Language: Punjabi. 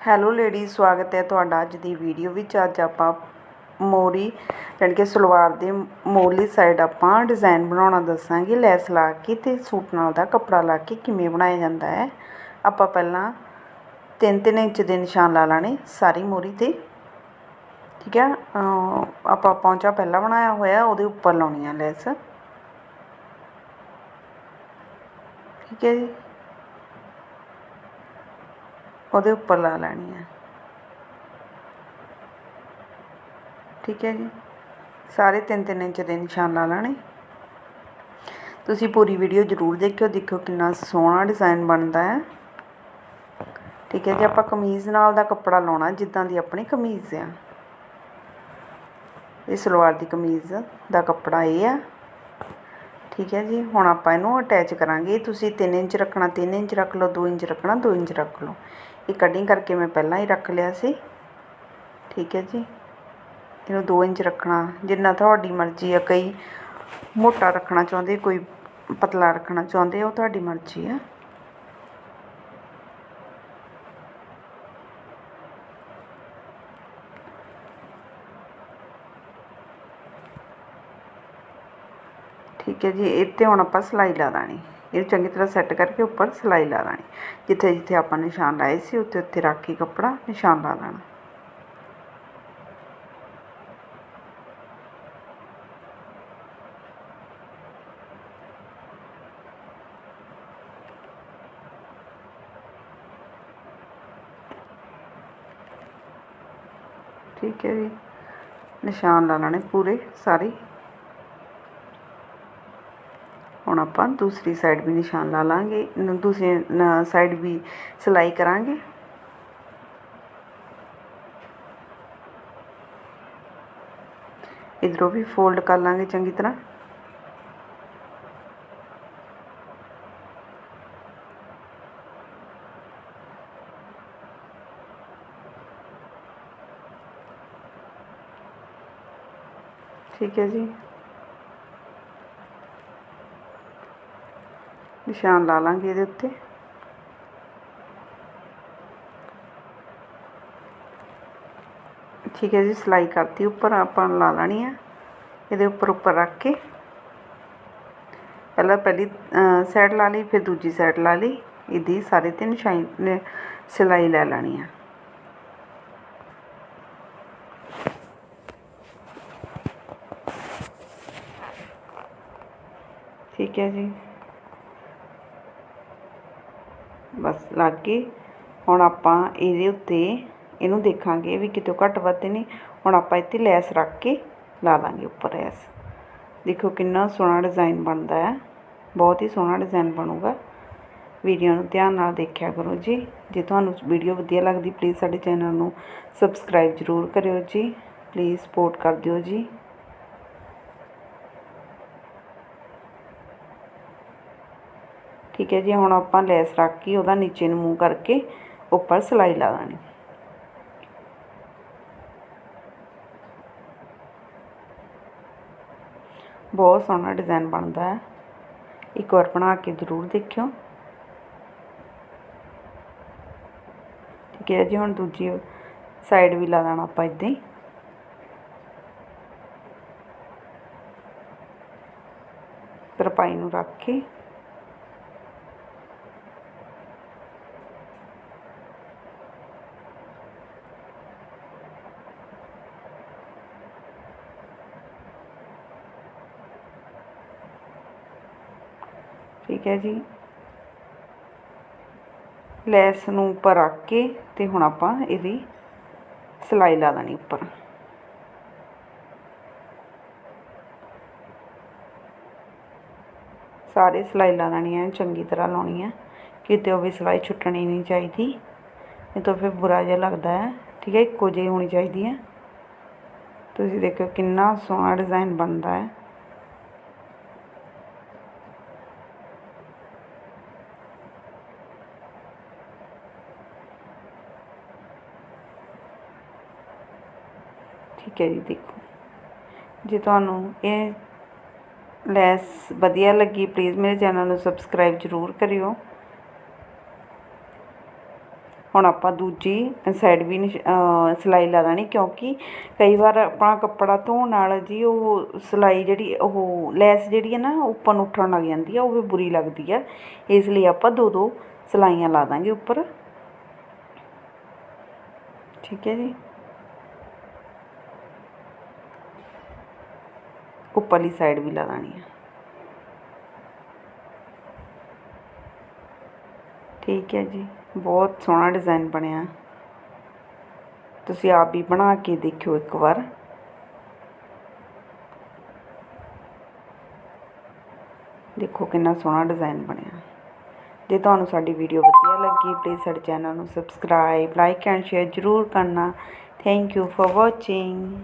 ਹੈਲੋ ਲੇਡੀਜ਼, ਸਵਾਗਤ ਹੈ ਤੁਹਾਡਾ ਅੱਜ ਦੀ ਵੀਡੀਓ ਵਿੱਚ। ਅੱਜ ਆਪਾਂ ਮੋਰੀ ਜਾਣੀ ਕਿ ਸਲਵਾਰ ਦੇ ਮੋਰਲੀ ਸਾਈਡ ਆਪਾਂ ਡਿਜ਼ਾਈਨ ਬਣਾਉਣਾ ਦੱਸਾਂਗੇ। ਲੈਸ ਲਾ ਕੇ ਤੇ ਸੂਟ ਨਾਲ ਦਾ ਕੱਪੜਾ ਲਾ ਕੇ ਕਿਵੇਂ ਬਣਾਇਆ ਜਾਂਦਾ ਹੈ। ਆਪਾਂ ਪਹਿਲਾਂ 3-3 ਇੰਚ ਦੇ ਨਿਸ਼ਾਨ ਲਾ ਲੈਣੇ ਸਾਰੀ ਮੋਰੀ ਤੇ। ਠੀਕ ਹੈ ਆਪਾਂ ਪੌਂਚਾ ਪਹਿਲਾਂ ਬਣਾਇਆ ਹੋਇਆ, ਉਹਦੇ ਉੱਪਰ ਲਾਉਣੀ ਆ ਲੈਸ। ਠੀਕ ਹੈ ਜੀ। ਉਹਦੇ ਉੱਪਰ ਲਾ ਲੈਣੀ ਹੈ। ਠੀਕ ਹੈ ਜੀ। ਸਾਰੇ ਤਿੰਨ ਤਿੰਨ ਇੰਚ ਦੇ ਨਿਸ਼ਾਨ ਲਾ ਲੈਣੇ ਤੁਸੀਂ ਪੂਰੀ ਵੀਡੀਓ ਜ਼ਰੂਰ ਦੇਖਿਓ ਦੇਖਿਓ ਕਿੰਨਾ ਸੋਹਣਾ ਡਿਜ਼ਾਈਨ ਬਣਦਾ ਹੈ। ਠੀਕ ਹੈ ਜੀ, ਆਪਾਂ ਕਮੀਜ਼ ਨਾਲ ਦਾ ਕੱਪੜਾ ਲਾਉਣਾ, ਜਿੱਦਾਂ ਦੀ ਆਪਣੀ ਕਮੀਜ਼ ਆ। ਇਹ ਸਲਵਾਰ ਦੀ ਕਮੀਜ਼ ਦਾ ਕੱਪੜਾ ਇਹ ਆ। ਠੀਕ ਹੈ ਜੀ, ਹੁਣ ਆਪਾਂ ਇਹਨੂੰ ਅਟੈਚ ਕਰਾਂਗੇ। ਤੁਸੀਂ 3 ਇੰਚ ਰੱਖਣਾ 3 ਇੰਚ ਰੱਖ ਲਓ 2 ਇੰਚ ਰੱਖਣਾ 2 ਇੰਚ ਰੱਖ ਲਓ। ਇਹ ਕਟਿੰਗ ਕਰਕੇ ਮੈਂ ਪਹਿਲਾਂ ਹੀ ਰੱਖ ਲਿਆ ਸੀ। ਠੀਕ ਹੈ ਜੀ। ਇਹਨੂੰ 2 ਇੰਚ ਰੱਖਣਾ, ਜਿੰਨਾ ਤੁਹਾਡੀ ਮਰਜ਼ੀ ਆ, ਕਈ ਮੋਟਾ ਰੱਖਣਾ ਚਾਹੁੰਦੇ, ਕੋਈ ਪਤਲਾ ਰੱਖਣਾ ਚਾਹੁੰਦੇ, ਉਹ ਤੁਹਾਡੀ ਮਰਜ਼ੀ ਆ। ਠੀਕ ਹੈ ਜੀ, ਇਹ ਇੱਥੇ ਹੁਣ ਆਪਾਂ ਸਿਲਾਈ ਲਾ ਦਾਣੀ ਇਹ ਚੰਗੀ ਤਰ੍ਹਾਂ ਸੈੱਟ ਕਰਕੇ ਉੱਪਰ ਸਿਲਾਈ ਲਾ ਦਾਣੀ ਜਿੱਥੇ ਜਿੱਥੇ ਆਪਾਂ ਨਿਸ਼ਾਨ ਲਾਏ ਸੀ, ਉੱਥੇ ਉੱਥੇ ਰੱਖ ਕੇ ਕੱਪੜਾ ਨਿਸ਼ਾਨ ਲਾ ਲੈਣਾ। ਠੀਕ ਹੈ ਜੀ। ਨਿਸ਼ਾਨ ਲਾ ਲੈਣੇ ਪੂਰੇ ਸਾਰੇ। ਹੁਣ ਆਪਾਂ ਦੂਸਰੀ ਸਾਈਡ ਵੀ ਨਿਸ਼ਾਨ ਲਾ ਲਾਂਗੇ, ਨ- ਦੂਸਰੀ ਸਾਈਡ ਵੀ ਸਿਲਾਈ ਕਰਾਂਗੇ। ਇਧਰੋਂ ਵੀ ਫੋਲਡ ਕਰ ਲਾਂਗੇ ਚੰਗੀ ਤਰ੍ਹਾਂ। ਠੀਕ ਹੈ ਜੀ। ਨਿਸ਼ਾਨ ਲਾ ਲਾਂਗੇ ਇਹਦੇ ਉੱਤੇ। ਠੀਕ ਹੈ ਜੀ, ਸਿਲਾਈ ਕਰਤੀ, ਉੱਪਰ ਆਪਾਂ ਲਾ ਲੈਣੀ ਹੈ ਇਹਦੇ ਉੱਪਰ ਉੱਪਰ ਰੱਖ ਕੇ। ਪਹਿਲਾਂ ਪਹਿਲੀ ਸਾਈਡ ਲਾ ਲਈ, ਫਿਰ ਦੂਜੀ ਸਾਈਡ ਲਾ ਲਈ। ਇਹਦੀ ਸਾਰੇ ਤੇ ਨਿਸ਼ਾਨ ਸਿਲਾਈ ਲੈ ਲੈਣੀ ਹੈ ਠੀਕ ਹੈ ਜੀ। ਬਸ ਲੱਗ ਗਏ ਹੁਣ ਆਪਾਂ ਇਹਦੇ ਉੱਤੇ ਇਹਨੂੰ ਦੇਖਾਂਗੇ ਵੀ ਕਿਤੇ ਘੱਟ ਵੱਧ ਨਹੀਂ ਹੁਣ ਆਪਾਂ ਇੱਥੇ ਲੈਸ ਰੱਖ ਕੇ ਲਾ ਦਾਂਗੇ ਉੱਪਰ ਲੈਸ। ਦੇਖੋ ਕਿੰਨਾ ਸੋਹਣਾ ਡਿਜ਼ਾਈਨ ਬਣਦਾ ਹੈ। ਬਹੁਤ ਹੀ ਸੋਹਣਾ ਡਿਜ਼ਾਈਨ ਬਣੂਗਾ। ਵੀਡੀਓ ਨੂੰ ਧਿਆਨ ਨਾਲ ਦੇਖਿਆ ਕਰੋ ਜੀ। ਜੇ ਤੁਹਾਨੂੰ ਵੀਡੀਓ ਵਧੀਆ ਲੱਗਦੀ ਪਲੀਜ਼ ਸਾਡੇ ਚੈਨਲ ਨੂੰ ਸਬਸਕ੍ਰਾਈਬ ਜ਼ਰੂਰ ਕਰਿਓ ਜੀ। ਪਲੀਜ਼ ਸਪੋਰਟ ਕਰ ਦਿਓ ਜੀ। ਠੀਕ ਹੈ ਜੀ, ਹੁਣ ਆਪਾਂ ਲੈਸ ਰੱਖ ਕੇ ਉਹਦਾ ਨੀਚੇ ਨੂੰ ਮੂੰਹ ਕਰਕੇ ਉੱਪਰ ਸਿਲਾਈ ਲਾ ਦਾਣੀ ਬਹੁਤ ਸੋਹਣਾ ਡਿਜ਼ਾਈਨ ਬਣਦਾ ਹੈ। ਇੱਕ ਵਾਰ ਬਣਾ ਕੇ ਜ਼ਰੂਰ ਦੇਖਿਓ। ਠੀਕ ਹੈ ਜੀ, ਹੁਣ ਦੂਜੀ ਸਾਈਡ ਵੀ ਲਾ ਦੇਣਾ ਆਪਾਂ ਇਦਾਂ ਹੀ। ਤਰਪਾਈ ਨੂੰ ਰੱਖ ਕੇ ਠੀਕ ਹੈ ਜੀ। ਲੈਸ ਨੂੰ ਉੱਪਰ ਰੱਖ ਕੇ ਤੇ ਹੁਣ ਆਪਾਂ ਇਹਦੀ ਸਿਲਾਈ ਲਾ ਦੇਣੀ ਉੱਪਰ। ਸਾਰੇ ਸਿਲਾਈ ਲਾ ਦੇਣੀ ਹੈ ਚੰਗੀ ਤਰ੍ਹਾਂ ਲਾਉਣੀ ਹੈ ਕਿਤੇ ਉਹ ਵੀ ਸਿਲਾਈ ਛੁੱਟਣੀ ਨਹੀਂ ਚਾਹੀਦੀ। ਨਹੀਂ ਤਾਂ ਫਿਰ ਬੁਰਾ ਜਿਹਾ ਲੱਗਦਾ ਹੈ। ਠੀਕ ਹੈ, ਇੱਕੋ ਜਿਹੀ ਹੋਣੀ ਚਾਹੀਦੀ ਹੈ। ਤੁਸੀਂ ਦੇਖੋ ਕਿੰਨਾ ਸੋਹਣਾ ਡਿਜ਼ਾਈਨ ਬਣਦਾ ਹੈ। ਠੀਕ ਹੈ ਜੀ ਦੇਖੋ। ਜੇ ਤੁਹਾਨੂੰ ਇਹ ਲੈਸ ਵਧੀਆ ਲੱਗੀ ਪਲੀਜ਼ ਮੇਰੇ ਚੈਨਲ ਨੂੰ ਸਬਸਕ੍ਰਾਈਬ ਜ਼ਰੂਰ ਕਰਿਓ। ਹੁਣ ਆਪਾਂ ਦੂਜੀ ਸਾਈਡ ਵੀ ਨਿਸ਼- ਸਿਲਾਈ ਲਾ ਦੇਣੀ ਕਿਉਂਕਿ ਕਈ ਵਾਰ ਆਪਣਾ ਕੱਪੜਾ ਧੋਣ ਨਾਲ ਜੀ ਉਹ ਸਿਲਾਈ ਜਿਹੜੀ, ਉਹ ਲੈਸ ਜਿਹੜੀ ਹੈ ਨਾ ਉੱਪਰ ਉੱਠਣ ਲੱਗ ਜਾਂਦੀ ਆ ਉਹ ਵੀ ਬੁਰੀ ਲੱਗਦੀ ਆ ਇਸ ਲਈ ਆਪਾਂ ਦੋ ਦੋ ਸਿਲਾਈਆਂ ਲਾ ਦਾਂਗੇ ਉੱਪਰ। ਠੀਕ ਹੈ ਜੀ। ਉੱਪਰਲੀ ਸਾਈਡ ਵੀ ਲਾ ਦੇਣੀ ਆ। ਠੀਕ ਹੈ ਜੀ, ਬਹੁਤ ਸੋਹਣਾ ਡਿਜ਼ਾਈਨ ਬਣਿਆ। ਤੁਸੀਂ ਆਪ ਵੀ ਬਣਾ ਕੇ ਦੇਖਿਓ ਇੱਕ ਵਾਰ। ਦੇਖੋ ਕਿੰਨਾ ਸੋਹਣਾ ਡਿਜ਼ਾਈਨ ਬਣਿਆ। ਜੇ ਤੁਹਾਨੂੰ ਸਾਡੀ ਵੀਡੀਓ ਵਧੀਆ ਲੱਗੀ ਪਲੀਜ਼ ਸਾਡੇ ਚੈਨਲ ਨੂੰ ਸਬਸਕ੍ਰਾਈਬ ਲਾਈਕ ਐਂਡ ਸ਼ੇਅਰ ਜ਼ਰੂਰ ਕਰਨਾ। Thank you for watching